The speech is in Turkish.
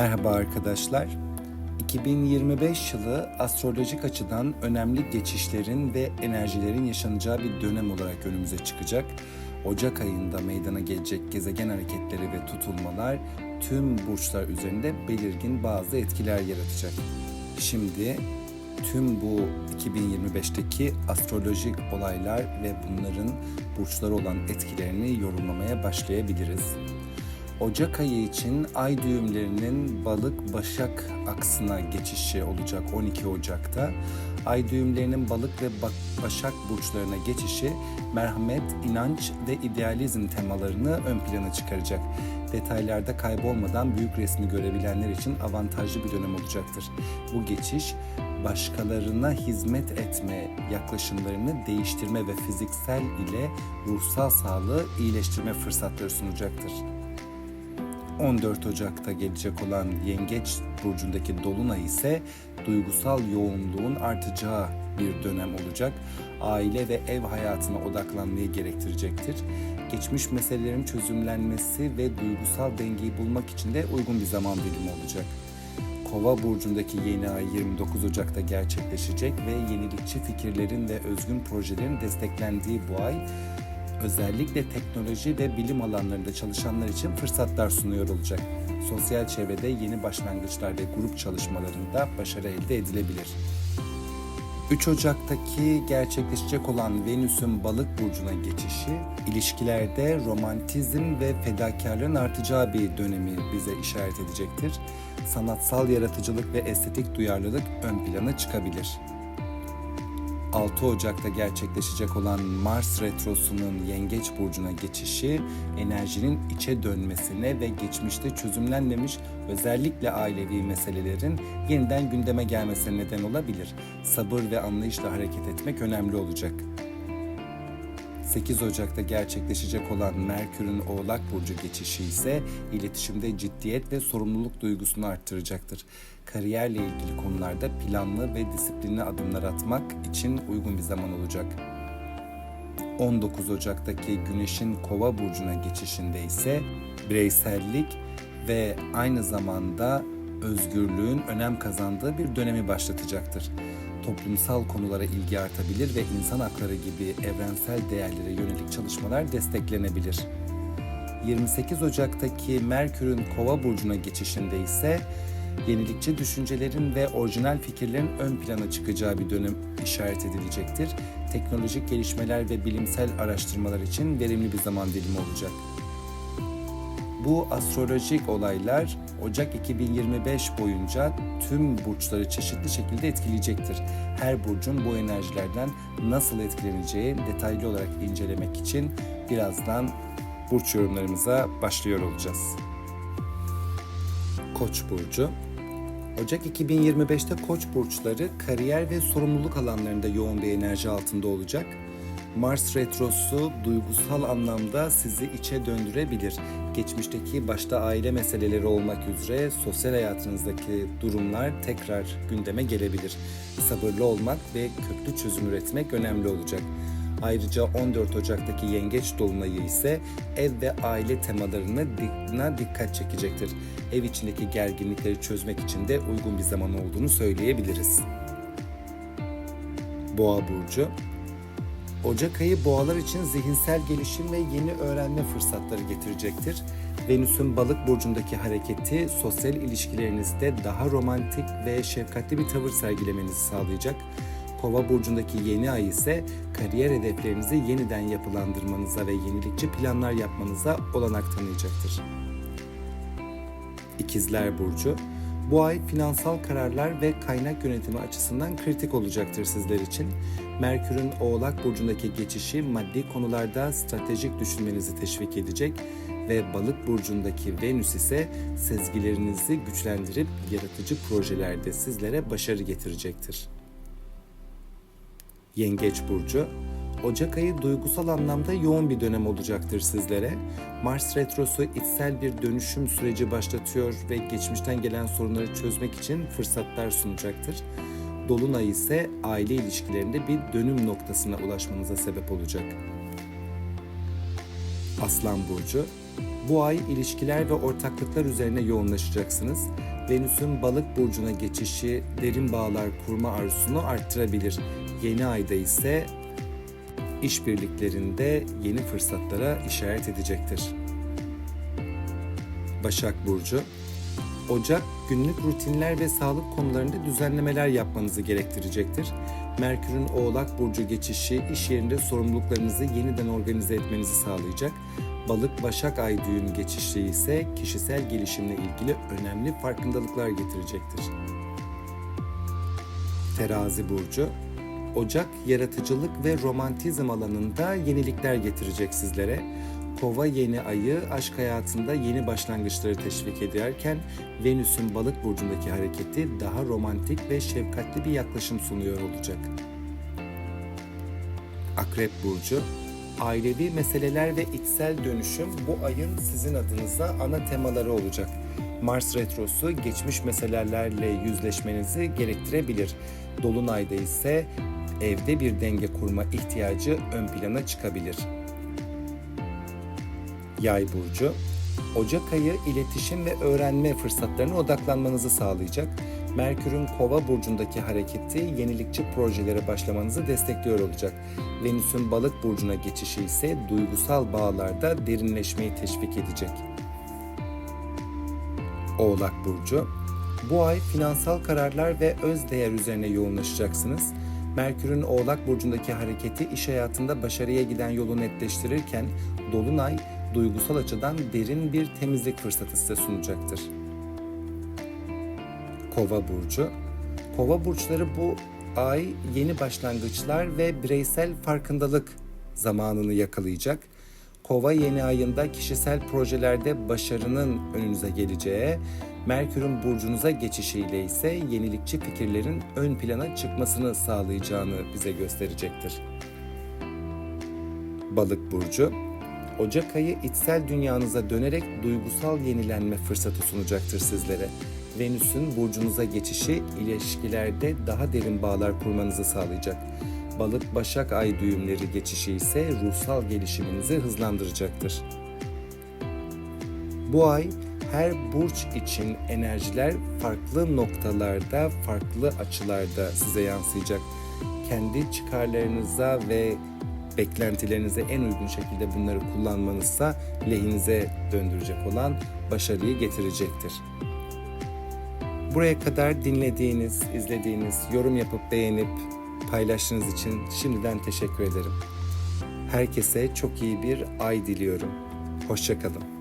Merhaba arkadaşlar. 2025 yılı astrolojik açıdan önemli geçişlerin ve enerjilerin yaşanacağı bir dönem olarak önümüze çıkacak. Ocak ayında meydana gelecek gezegen hareketleri ve tutulmalar tüm burçlar üzerinde belirgin bazı etkiler yaratacak. Şimdi tüm bu 2025'teki astrolojik olaylar ve bunların burçlara olan etkilerini yorumlamaya başlayabiliriz. Ocak ayı için ay düğümlerinin balık başak aksına geçişi olacak 12 Ocak'ta. Ay düğümlerinin balık ve başak burçlarına geçişi merhamet, inanç ve idealizm temalarını ön plana çıkaracak. Detaylarda kaybolmadan büyük resmi görebilenler için avantajlı bir dönem olacaktır. Bu geçiş başkalarına hizmet etme yaklaşımlarını değiştirme ve fiziksel ile ruhsal sağlığı iyileştirme fırsatları sunacaktır. 14 Ocak'ta gelecek olan Yengeç burcundaki dolunay ise duygusal yoğunluğun artacağı bir dönem olacak. Aile ve ev hayatına odaklanmayı gerektirecektir. Geçmiş meselelerin çözümlenmesi ve duygusal dengeyi bulmak için de uygun bir zaman dilimi olacak. Kova burcundaki yeni ay 29 Ocak'ta gerçekleşecek ve yenilikçi fikirlerin ve özgün projelerin desteklendiği bu ay özellikle teknoloji ve bilim alanlarında çalışanlar için fırsatlar sunuyor olacak. Sosyal çevrede yeni başlangıçlar ve grup çalışmalarında başarı elde edilebilir. 3 Ocak'taki gerçekleşecek olan Venüs'ün balık burcuna geçişi, ilişkilerde romantizm ve fedakarlığın artacağı bir dönemi bize işaret edecektir. Sanatsal yaratıcılık ve estetik duyarlılık ön plana çıkabilir. 6 Ocak'ta gerçekleşecek olan Mars Retrosu'nun Yengeç Burcu'na geçişi, enerjinin içe dönmesine ve geçmişte çözümlenmemiş özellikle ailevi meselelerin yeniden gündeme gelmesine neden olabilir. Sabır ve anlayışla hareket etmek önemli olacak. 8 Ocak'ta gerçekleşecek olan Merkür'ün Oğlak Burcu geçişi ise iletişimde ciddiyet ve sorumluluk duygusunu arttıracaktır. Kariyerle ilgili konularda planlı ve disiplinli adımlar atmak için uygun bir zaman olacak. 19 Ocak'taki Güneş'in Kova burcuna geçişinde ise bireysellik ve aynı zamanda özgürlüğün önem kazandığı bir dönemi başlatacaktır. Toplumsal konulara ilgi artabilir ve insan hakları gibi evrensel değerlere yönelik çalışmalar desteklenebilir. 28 Ocak'taki Merkür'ün Kova burcuna geçişinde ise yenilikçi düşüncelerin ve orijinal fikirlerin ön plana çıkacağı bir dönem işaret edilecektir. Teknolojik gelişmeler ve bilimsel araştırmalar için verimli bir zaman dilimi olacak. Bu astrolojik olaylar Ocak 2025 boyunca tüm burçları çeşitli şekilde etkileyecektir. Her burcun bu enerjilerden nasıl etkileneceği detaylı olarak incelemek için birazdan burç yorumlarımıza başlıyor olacağız. Koç burcu Ocak 2025'te Koç burçları kariyer ve sorumluluk alanlarında yoğun bir enerji altında olacak. Mars retrosu duygusal anlamda sizi içe döndürebilir. Geçmişteki başta aile meseleleri olmak üzere sosyal hayatınızdaki durumlar tekrar gündeme gelebilir. Sabırlı olmak ve köklü çözüm üretmek önemli olacak. Ayrıca 14 Ocak'taki Yengeç Dolunayı ise ev ve aile temalarına dikkat çekecektir. Ev içindeki gerginlikleri çözmek için de uygun bir zaman olduğunu söyleyebiliriz. Boğa Burcu Ocak ayı boğalar için zihinsel gelişim ve yeni öğrenme fırsatları getirecektir. Venüs'ün balık burcundaki hareketi sosyal ilişkilerinizde daha romantik ve şefkatli bir tavır sergilemenizi sağlayacak. Kova burcundaki yeni ay ise kariyer hedeflerinizi yeniden yapılandırmanıza ve yenilikçi planlar yapmanıza olanak tanıyacaktır. İkizler Burcu bu ay finansal kararlar ve kaynak yönetimi açısından kritik olacaktır sizler için. Merkür'ün Oğlak Burcu'ndaki geçişi maddi konularda stratejik düşünmenizi teşvik edecek ve Balık Burcu'ndaki Venüs ise sezgilerinizi güçlendirip yaratıcı projelerde sizlere başarı getirecektir. Yengeç Burcu Ocak ayı duygusal anlamda yoğun bir dönem olacaktır sizlere. Mars Retrosu içsel bir dönüşüm süreci başlatıyor ve geçmişten gelen sorunları çözmek için fırsatlar sunacaktır. Dolunay ise aile ilişkilerinde bir dönüm noktasına ulaşmanıza sebep olacak. Aslan Burcu Bu ay ilişkiler ve ortaklıklar üzerine yoğunlaşacaksınız. Venüs'ün balık burcuna geçişi derin bağlar kurma arzusunu arttırabilir. Yeni ayda ise işbirliklerinde yeni fırsatlara işaret edecektir. Başak Burcu Ocak günlük rutinler ve sağlık konularında düzenlemeler yapmanızı gerektirecektir. Merkür'ün Oğlak Burcu geçişi iş yerinde sorumluluklarınızı yeniden organize etmenizi sağlayacak. Balık Başak Ay düğüm geçişi ise kişisel gelişimle ilgili önemli farkındalıklar getirecektir. Terazi Burcu Ocak yaratıcılık ve romantizm alanında yenilikler getirecek sizlere. Kova yeni ayı aşk hayatında yeni başlangıçları teşvik ederken Venüs'ün balık burcundaki hareketi daha romantik ve şefkatli bir yaklaşım sunuyor olacak. Akrep Burcu Ailevi meseleler ve içsel dönüşüm bu ayın sizin adınıza ana temaları olacak. Mars Retrosu geçmiş meselelerle yüzleşmenizi gerektirebilir. Dolunay'da ise evde bir denge kurma ihtiyacı ön plana çıkabilir. Yay burcu Ocak ayı iletişim ve öğrenme fırsatlarına odaklanmanızı sağlayacak. Merkür'ün Kova burcundaki hareketi yenilikçi projelere başlamanızı destekliyor olacak. Venüs'ün Balık burcuna geçişi ise duygusal bağlarda derinleşmeyi teşvik edecek. Oğlak burcu bu ay finansal kararlar ve öz değer üzerine yoğunlaşacaksınız. Merkür'ün Oğlak burcundaki hareketi iş hayatında başarıya giden yolu netleştirirken Dolunay duygusal açıdan derin bir temizlik fırsatı size sunacaktır. Kova burcu Kova burçları bu ay yeni başlangıçlar ve bireysel farkındalık zamanını yakalayacak. Kova yeni ayında kişisel projelerde başarının önünüze geleceği, Merkür'ün burcunuza geçişiyle ise yenilikçi fikirlerin ön plana çıkmasını sağlayacağını bize gösterecektir. Balık burcu Ocak ayı içsel dünyanıza dönerek duygusal yenilenme fırsatı sunacaktır sizlere. Venüs'ün burcunuza geçişi ilişkilerde daha derin bağlar kurmanızı sağlayacak. Balık Başak Ay düğümleri geçişi ise ruhsal gelişiminizi hızlandıracaktır. Bu ay her burç için enerjiler farklı noktalarda, farklı açılarda size yansıyacak. Kendi çıkarlarınıza ve beklentilerinize en uygun şekilde bunları kullanmanızsa lehinize döndürecek olan başarıyı getirecektir. Buraya kadar dinlediğiniz, izlediğiniz, yorum yapıp beğenip paylaştığınız için şimdiden teşekkür ederim. Herkese çok iyi bir ay diliyorum. Hoşçakalın.